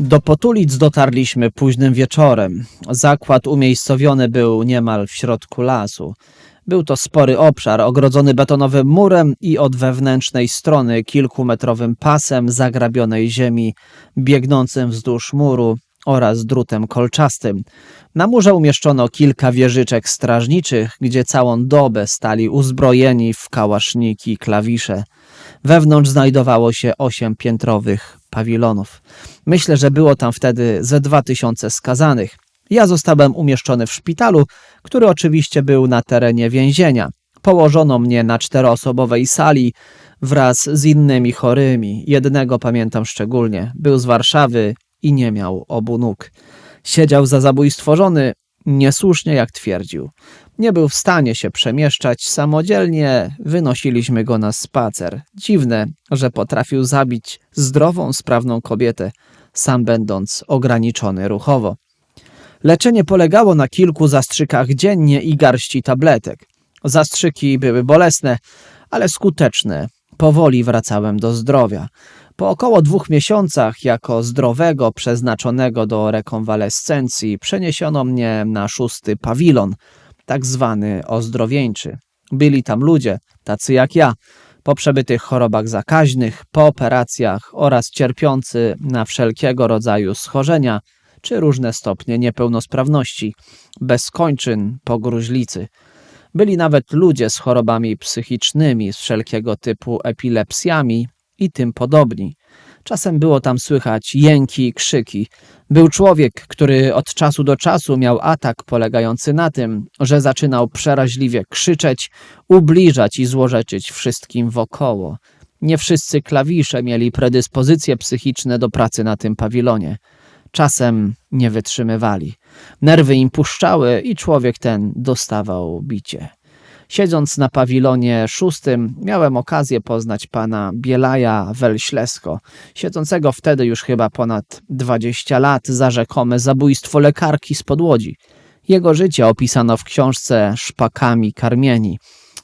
Do Potulic dotarliśmy późnym wieczorem. Zakład umiejscowiony był niemal w środku lasu. Był to spory obszar ogrodzony betonowym murem i od wewnętrznej strony kilkumetrowym pasem zagrabionej ziemi biegnącym wzdłuż muru oraz drutem kolczastym. Na murze umieszczono kilka wieżyczek strażniczych, gdzie całą dobę stali uzbrojeni w kałaszniki klawisze. Wewnątrz znajdowało się osiem piętrowych pawilonów. Myślę, że było tam wtedy ze dwa tysiące skazanych. Ja zostałem umieszczony w szpitalu, który oczywiście był na terenie więzienia. Położono mnie na czteroosobowej sali wraz z innymi chorymi. Jednego pamiętam szczególnie. Był z Warszawy i nie miał obu nóg. Siedział za zabójstwo żony, niesłusznie jak twierdził. Nie był w stanie się przemieszczać samodzielnie, wynosiliśmy go na spacer. Dziwne, że potrafił zabić zdrową, sprawną kobietę, sam będąc ograniczony ruchowo. Leczenie polegało na kilku zastrzykach dziennie i garści tabletek. Zastrzyki były bolesne, ale skuteczne. Powoli wracałem do zdrowia. Po około dwóch miesiącach, jako zdrowego przeznaczonego do rekonwalescencji, przeniesiono mnie na szósty pawilon, tak zwany ozdrowieńczy. Byli tam ludzie, tacy jak ja, po przebytych chorobach zakaźnych, po operacjach oraz cierpiący na wszelkiego rodzaju schorzenia czy różne stopnie niepełnosprawności, bez kończyn po gruźlicy. Byli nawet ludzie z chorobami psychicznymi, z wszelkiego typu epilepsjami i tym podobni. Czasem było tam słychać jęki i krzyki. Był człowiek, który od czasu do czasu miał atak polegający na tym, że zaczynał przeraźliwie krzyczeć, ubliżać i złorzeczyć wszystkim wokoło. Nie wszyscy klawisze mieli predyspozycje psychiczne do pracy na tym pawilonie. Czasem nie wytrzymywali. Nerwy im puszczały i człowiek ten dostawał bicie. Siedząc na pawilonie szóstym, miałem okazję poznać pana Bielaja Welślesko, siedzącego wtedy już chyba ponad 20 lat za rzekome zabójstwo lekarki z Łodzi. Jego życie opisano w książce Szpakami karmieni,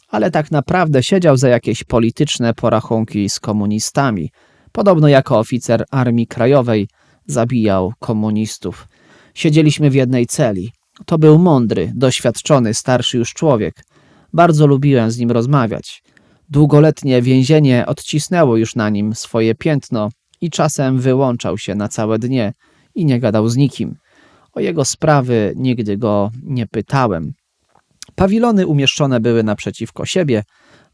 ale tak naprawdę siedział za jakieś polityczne porachunki z komunistami. Podobno jako oficer Armii Krajowej zabijał komunistów. Siedzieliśmy w jednej celi. To był mądry, doświadczony, starszy już człowiek. Bardzo lubiłem z nim rozmawiać. Długoletnie więzienie odcisnęło już na nim swoje piętno i czasem wyłączał się na całe dnie i nie gadał z nikim. O jego sprawy nigdy go nie pytałem. Pawilony umieszczone były naprzeciwko siebie,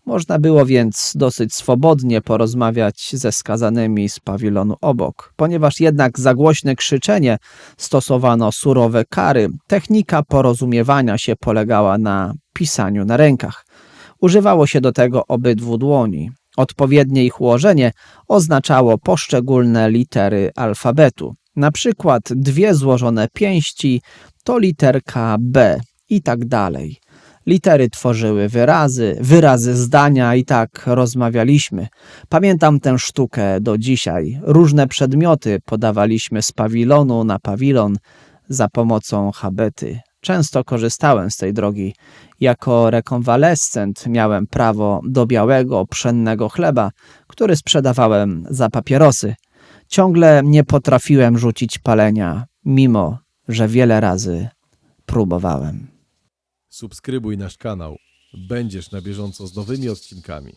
można było więc dosyć swobodnie porozmawiać ze skazanymi z pawilonu obok. Ponieważ jednak za głośne krzyczenie stosowano surowe kary, technika porozumiewania się polegała na pisaniu na rękach. Używało się do tego obydwu dłoni. Odpowiednie ich ułożenie oznaczało poszczególne litery alfabetu. Na przykład dwie złożone pięści to literka B i tak dalej. Litery tworzyły wyrazy, wyrazy zdania i tak rozmawialiśmy. Pamiętam tę sztukę do dzisiaj. Różne przedmioty podawaliśmy z pawilonu na pawilon za pomocą habety. Często korzystałem z tej drogi. Jako rekonwalescent miałem prawo do białego, pszennego chleba, który sprzedawałem za papierosy. Ciągle nie potrafiłem rzucić palenia, mimo że wiele razy próbowałem. Subskrybuj nasz kanał. Będziesz na bieżąco z nowymi odcinkami.